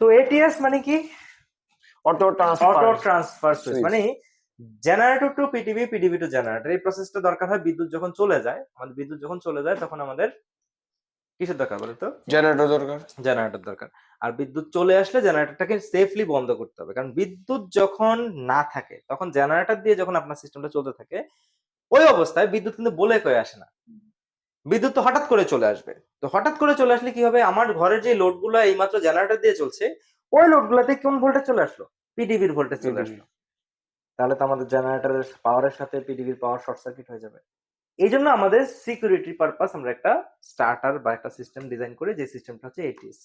তো এটিএস মানে কি? Auto transfer auto transfer switch মানে generator to PTV PTV to generator এই প্রসেসটা দরকার হয় বিদ্যুৎ যখন চলে যায় আমাদের বিদ্যুৎ যখন চলে যায় তখন আমাদের কিসের দরকার বলো তো? জেনারেটর দরকার। জেনারেটর দরকার। আর বিদ্যুৎ চলে আসলে জেনারেটরটাকে সেফলি বন্ধ করতে হবে। কারণ বিদ্যুৎ যখন না থাকে তখন জেনারেটর দিয়ে যখন আপনার সিস্টেমটা চলতে থাকে ওই অবস্থায় বিদ্যুৎ কিন্তু বলে কয়ে আসে না। বিদ্যুৎ তো হঠাৎ করে চলে আসবে। তো হঠাৎ করে চলে আসলে কি হবে? আমার ঘরের যে লোডগুলো এইমাত্র জেনারেটর দিয়ে চলছে ওই লোডগুলোতে কোন ভোল্টেজ চলে আসলো? পিডিবির ভোল্টেজ চলে আসলো। তাহলে তো আমাদের জেনারেটরের পাওয়ারের সাথে পিডিবির পাওয়ার শর্ট সার্কিট হয়ে যাবে। এই জন্য আমাদের সিকিউরিটি পারপাস আমরা একটা স্টার্টার বা একটা সিস্টেম ডিজাইন করি যে সিস্টেমটা হচ্ছে এটিএস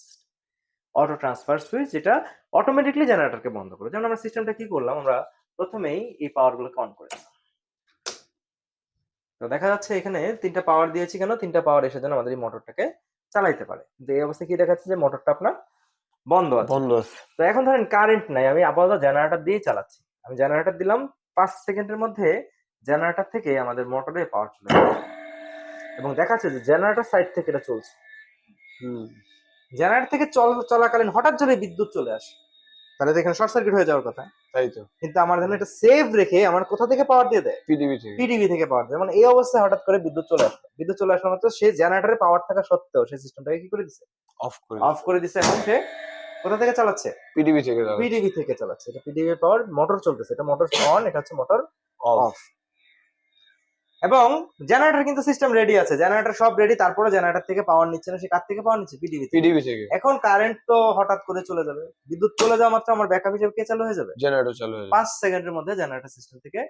অটো ট্রান্সফার সুইচ যেটা অটোমেটিকলি জেনারেটরকে বন্ধ করে। যেমন আমরা সিস্টেমটা কি করলাম? আমরা প্রথমেই এই পাওয়ার গুলোকে অন করে দিলাম। তো দেখা যাচ্ছে এখানে তিনটা পাওয়ার দিয়েছি কেন? তিনটা পাওয়ার এসে যেন আমাদের এই মোটরটাকে চালাইতে পারে। কিন্তু এই অবস্থায় কি দেখাচ্ছে যে মোটরটা আপনার বন্ধ আছে? বন্ধ আছে। তো এখন ধরেন কারেন্ট নাই আমি আপাতত জেনারেটর দিয়েই চালাচ্ছি। আমি জেনারেটর দিলাম পাঁচ সেকেন্ডের মধ্যে জেনারেটর থেকে আমাদের মোটরে পাওয়ার চলে এবং দেখাচ্ছে যে জেনারেটর সাইড থেকে এটা চলছে। হুম। জেনারেটর থেকে চল চলাকালীন হঠাৎ যদি বিদ্যুৎ চলে আসে তাহলে তো এখানে শর্ট সার্কিট হয়ে যাওয়ার কথা। তাই তো। কিন্তু আমার ধরেন এটা সেভ রেখে আমার কোথা থেকে পাওয়ার দিয়ে দেয়? পিডিবি থেকে। পিডিবি থেকে পাওয়ার দেয়। মানে এই অবস্থায় হঠাৎ করে বিদ্যুৎ চলে আসলো। বিদ্যুৎ চলে আসলো মাত্র সে জেনারেটরে পাওয়ার থাকা সত্ত্বেও সেই সিস্টেমটাকে কি করে দিছে? অফ করে অফ করে দিছে এখন সে কোথা থেকে চালাচ্ছে? পিডিবি থেকে পিডিবি থেকে চালাচ্ছে। এটা পিডিবি পাওয়ার মোটর চলতেছে। এটা মোটর অন এটা হচ্ছে মোটর অফ অফ এবং জেনারেটর কিন্তু সিস্টেম রেডি আছে। জেনারেটর সব রেডি তারপরে জেনারেটর থেকে পাওয়ার নিচ্ছে না সে কার থেকে পাওয়ার নিচ্ছে? পিডিবি থেকে। পিডিবি থেকে। এখন কারেন্ট তো হঠাৎ করে চলে যাবে। বিদ্যুৎ চলে যাওয়া মাত্র আমার ব্যাকআপ হিসেবে কে চালু হয়ে যাবে? জেনারেটর চালু হয়ে যাবে। পাঁচ সেকেন্ডের মধ্যে জেনারেটর সিস্টেম থেকে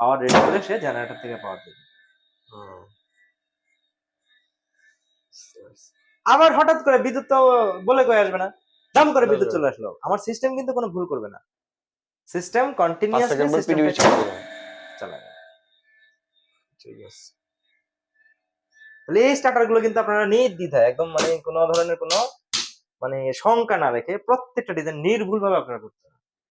পাওয়ার রেডি করে সে জেনারেটর থেকে পাওয়ার দেবে। আবার হঠাৎ করে বিদ্যুৎ তো বলে কয়ে আসবে না। দাম করে বিদ্যুৎ চলে আসলো। আমার সিস্টেম কিন্তু কোনো ভুল করবে না। সিস্টেম কন্টিনিউয়াসলি সিস্টেম চালাবে। ঠিক আছে। তাহলে এই স্টার্টারগুলো কিন্তু আপনারা নির্দ্বিধায়, একদম মানে কোনো ধরনের কোনো মানে শঙ্কা না রেখে প্রত্যেকটা ডিজাইন নির্ভুল ভাবে আপনারা করতে হবে